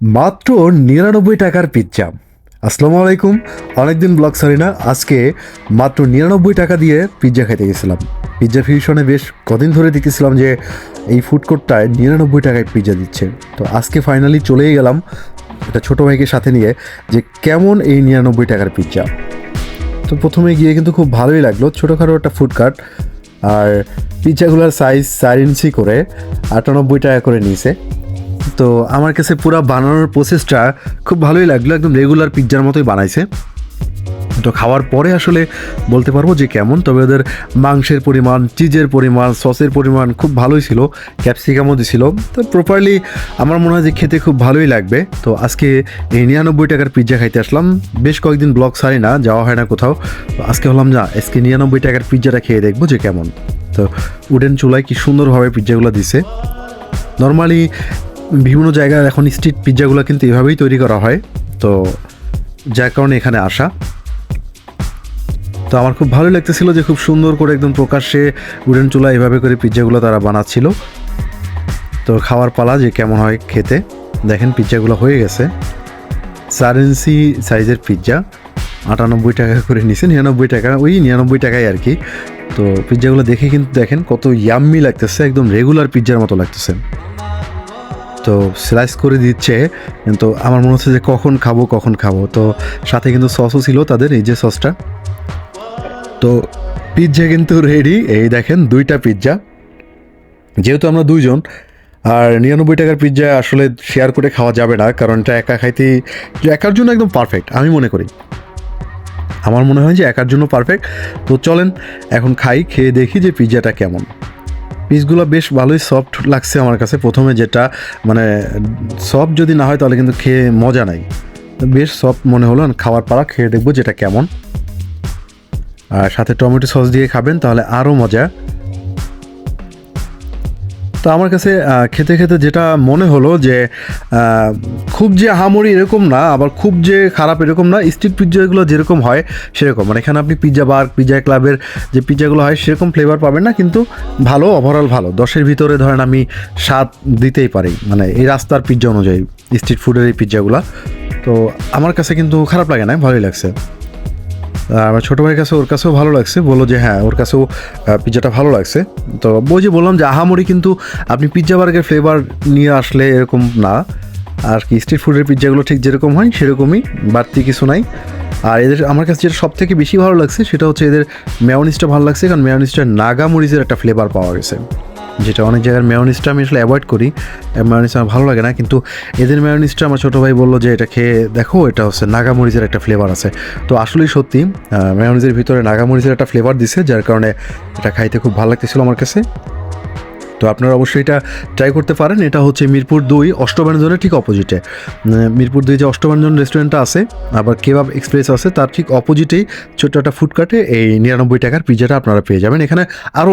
মাত্র নিরানব্বই টাকার পিৎজা। আসসালামু আলাইকুম, অনেকদিন ব্লগ সারি না, আজকে মাত্র নিরানব্বই টাকা দিয়ে পিৎজা খাইতে গেছিলাম। পিৎজা ফিউশনে বেশ কদিন ধরে দেখেছিলাম যে এই ফুড কোর্টটায় নিরানব্বই টাকায় পিৎজা দিচ্ছে। তো আজকে ফাইনালি চলেই গেলাম একটা ছোটো ভাইকে সাথে নিয়ে যে কেমন এই নিরানব্বই টাকার পিৎজা। তো প্রথমে গিয়ে কিন্তু খুব ভালোই লাগল, ছোটোখাটো একটা ফুড কার্ট আর পিৎজাগুলোর সাইজ চার ইঞ্চি করে, আটানব্বই টাকা করে নিয়েছে। তো আমার কাছে পুরো বানানোর প্রসেসটা খুব ভালোই লাগল, একদম রেগুলার পিৎজার মতোই বানাইছে। তো খাওয়ার পরে আসলে বলতে পারব যে কেমন, তবে ওদের মাংসের পরিমাণ চিজের পরিমাণ সসের পরিমাণ খুব ভালোই ছিল ক্যাপসিকামও দিছিল। তো প্রপারলি আমার মনে হয় যে খেতে খুব ভালোই লাগবে। তো আজকে এই নিরানব্বই টাকার পিৎজা খাইতে আসলাম। বেশ কয়েকদিন ব্লগ সারি না, যাওয়া হয় না কোথাও। তো আজকে হলাম না, আজকে নিরানব্বই টাকার পিৎজাটা খেয়ে দেখব যে কেমন। তো উডেন চুলায় কি সুন্দরভাবে পিৎজাগুলো দিছে। নর্মালি বিভিন্ন জায়গায় এখন স্ট্রিট পিৎজাগুলো কিন্তু এভাবেই তৈরি করা হয়। তো যার কারণে এখানে আসা। তো আমার খুব ভালো লাগতেছিল যে খুব সুন্দর করে একদম প্রকাশ্যে উডেন চুলা এভাবে করে পিৎজাগুলো তারা বানাচ্ছিল। তো খাওয়ার পালা যে কেমন হয় খেতে। দেখেন পিৎজাগুলো হয়ে গেছে। ইঞ্চি সাইজের পিৎজা আটানব্বই টাকা করে নিছে, নিরানব্বই টাকা, ওই নিরানব্বই টাকায় আর কি। তো পিৎজাগুলো দেখে কিন্তু দেখেন কত ইয়াম্মি লাগতেছে, একদম রেগুলার পিৎজার মতো লাগতেছে। তো স্লাইস করে দিচ্ছে। কিন্তু আমার মনে হচ্ছে যে কখন খাব কখন খাব। তো সাথে কিন্তু সসও ছিল তাদের, এই যে সসটা তো পিৎজা কিন্তু রেডি এই দেখেন দুইটা পিৎজা যেহেতু আমরা দুইজন, আর নিরানব্বই টাকার পিৎজা আসলে শেয়ার করে খাওয়া যাবে না, কারণ এটা একা খাইতে, একার জন্য একদম পারফেক্ট আমি মনে করি। আমার মনে হয় যে একার জন্য পারফেক্ট তো চলেন, এখন খাই, খেয়ে দেখি যে পিৎজাটা কেমন। পিসগুলো বেশ ভালোই সফট লাগছে আমার কাছে। প্রথমে যেটা মানে সফট যদি না হয় তাহলে কিন্তু খেয়ে মজা নাই। বেশ সফট মনে হলো খাওয়ার পাড়া খেয়ে দেখব যেটা কেমন। আর সাথে টমেটো সস দিয়ে খাবেন, তাহলে আরও মজা। তো আমার কাছে খেতে খেতে যেটা মনে হলো যে খুব যে হামরি এরকম না, আবার খুব যে খারাপ এরকম না স্ট্রিট পিৎজাগুলো যেরকম হয় সেরকম। মানে এখানে আপনি পিৎজা বার পিৎজা ক্লাবের যে পিৎজাগুলো হয় সেরকম ফ্লেভার পাবেন না, কিন্তু ভালো ওভারঅল ভালো। দশের ভিতরে ধরেন আমি স্বাদ দিতেই পারি মানে এই রাস্তার পিৎজা অনুযায়ী স্ট্রিট ফুডের এই পিৎজাগুলো তো আমার কাছে কিন্তু খারাপ লাগে না, ভালোই লাগছে। আমার ছোটো ভাইয়ের কাছে ওর কাছেও ভালো লাগছে। বলল যে হ্যাঁ ওর কাছেও পিৎজাটা ভালো লাগছে। তো ওই যে বললাম যে, আহামরি কিন্তু আপনি পিৎজা বার্গের ফ্লেভার নিয়ে আসলে এরকম না। আর কি স্ট্রিট ফুডের পিৎজাগুলো ঠিক যেরকম হয়, সেরকমই, বাড়তি কিছু নাই। আর এদের, আমার কাছে যেটা সব থেকে বেশি ভালো লাগছে, সেটা হচ্ছে এদের মেয়নিসটা ভালো লাগছে, কারণ মেয়নিসটা নাগা মরিচের একটা ফ্লেভার পাওয়া গেছে। যেটা অনেক জায়গার মেয়নিসটা আমি আসলে অ্যাভয়েড করি। মেয়নিস আমার ভালো লাগে না, কিন্তু এদের মেয়নিসটা আমার ছোটো ভাই বলল যে, এটা খেয়ে দেখো, এটা হচ্ছে নাগামরিচের একটা ফ্লেভার আছে। তো আসলেই সত্যি মেয়নিসের ভিতরে নাগামরিচের একটা ফ্লেভার দিছে, যার কারণে এটা খাইতে খুব ভালো লাগতেছিল আমার কাছে। তো আপনারা অবশ্যই এটা ট্রাই করতে পারেন। এটা হচ্ছে মিরপুর দুই, অষ্টব্যঞ্জনের ঠিক অপোজিটে মিরপুর দুই যে অষ্টব্যঞ্জন রেস্টুরেন্টটা আছে, আবার কেবাব এক্সপ্রেস আছে, তার ঠিক অপোজিটেই ছোট্ট একটা ফুডকার্টে এই নিরানব্বই টাকার পিজাটা আপনারা পেয়ে যাবেন। এখানে আরও